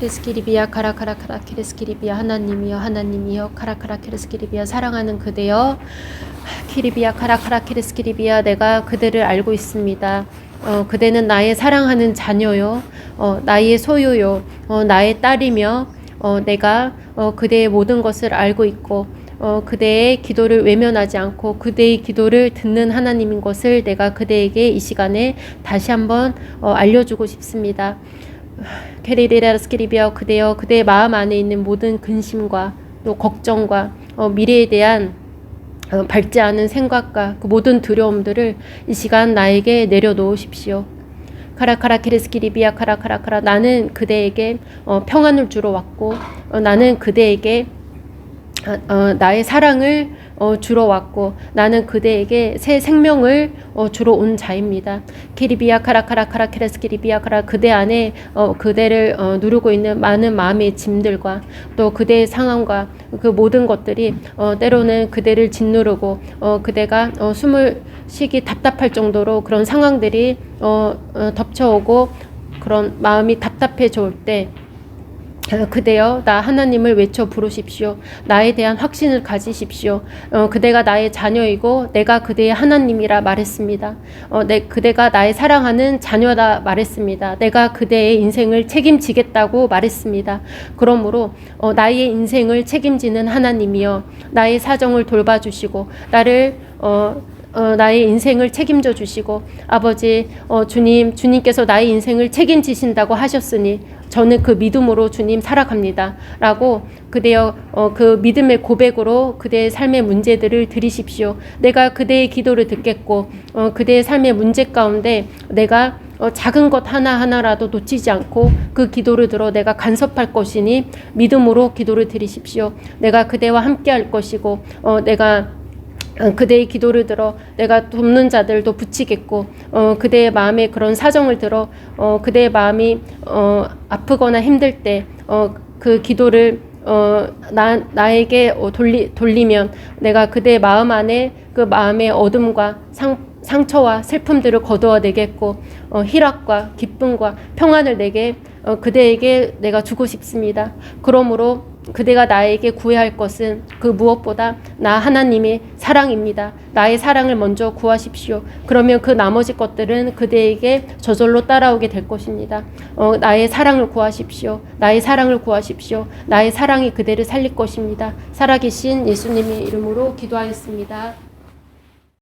키리스키리비아 카라카라카라 키리스키리비아 하나님이여 하나님이여 카라카라 키리스키리비아 사랑하는 그대여 키리비아 카라카라 키리스키리비아 내가 그대를 알고 있습니다. 어, 그대는 나의 사랑하는 자녀요, 어, 나의 소유요, 어, 나의 딸이며, 어, 내가 어, 그대의 모든 것을 알고 있고, 어, 그대의 기도를 외면하지 않고 그대의 기도를 듣는 하나님인 것을 내가 그대에게 이 시간에 다시 한번 어, 알려주고 싶습니다. 케리리라스키리비아 그대여 그대의 마음 안에 있는 모든 근심과 또 걱정과 어, 미래에 대한 어, 밝지 않은 생각과 그 모든 두려움들을 이 시간 나에게 내려놓으십시오. 카라카라 키리스키리비아 카라카라카라 나는 그대에게 어, 평안을 주러 왔고 어, 나는 그대에게 어, 어, 나의 사랑을 어, 주러 왔고 나는 그대에게 새 생명을 어, 주러 온 자입니다. 키리비아 카라카라 카라 케레스 키리비아 카라 그대 안에 어, 그대를 어, 누르고 있는 많은 마음의 짐들과 또 그대의 상황과 그 모든 것들이 어, 때로는 그대를 짓누르고 어, 그대가 어, 숨을 쉬기 답답할 정도로 그런 상황들이 어, 어, 덮쳐오고 그런 마음이 답답해져 올때 어, 그대여 나 하나님을 외쳐 부르십시오. 나에 대한 확신을 가지십시오. 어, 그대가 나의 자녀이고 내가 그대의 하나님이라 말했습니다. 어, 내, 그대가 나의 사랑하는 자녀다 말했습니다. 내가 그대의 인생을 책임지겠다고 말했습니다. 그러므로 어, 나의 인생을 책임지는 하나님이여 나의 사정을 돌봐주시고 나를 어, 어, 나의 인생을 책임져 주시고 아버지 어, 주님 주님께서 나의 인생을 책임지신다고 하셨으니 저는 그 믿음으로 주님 살아갑니다. 라고 그대여 어, 그 믿음의 고백으로 그대의 삶의 문제들을 들이십시오. 내가 그대의 기도를 듣겠고 어, 그대의 삶의 문제 가운데 내가 어, 작은 것 하나하나라도 놓치지 않고 그 기도를 들어 내가 간섭할 것이니 믿음으로 기도를 드리십시오. 내가 그대와 함께 할 것이고 어, 내가 어, 그대의 기도를 들어 내가 돕는 자들도 붙이겠고 어, 그대의 마음에 그런 사정을 들어 어, 그대의 마음이 어, 아프거나 힘들 때 어, 그 기도를 어, 나, 나에게 어, 돌리, 돌리면 내가 그대의 마음 안에 그 마음의 어둠과 상, 상처와 슬픔들을 거두어내겠고 어, 희락과 기쁨과 평안을 내게 어, 그대에게 내가 주고 싶습니다. 그러므로 그대가 나에게 구해야 할 것은 그 무엇보다 나 하나님의 사랑입니다. 나의 사랑을 먼저 구하십시오. 그러면 그 나머지 것들은 그대에게 저절로 따라오게 될 것입니다. 어, 나의 사랑을 구하십시오. 나의 사랑을 구하십시오. 나의 사랑이 그대를 살릴 것입니다. 살아계신 예수님의 이름으로 기도하였습니다.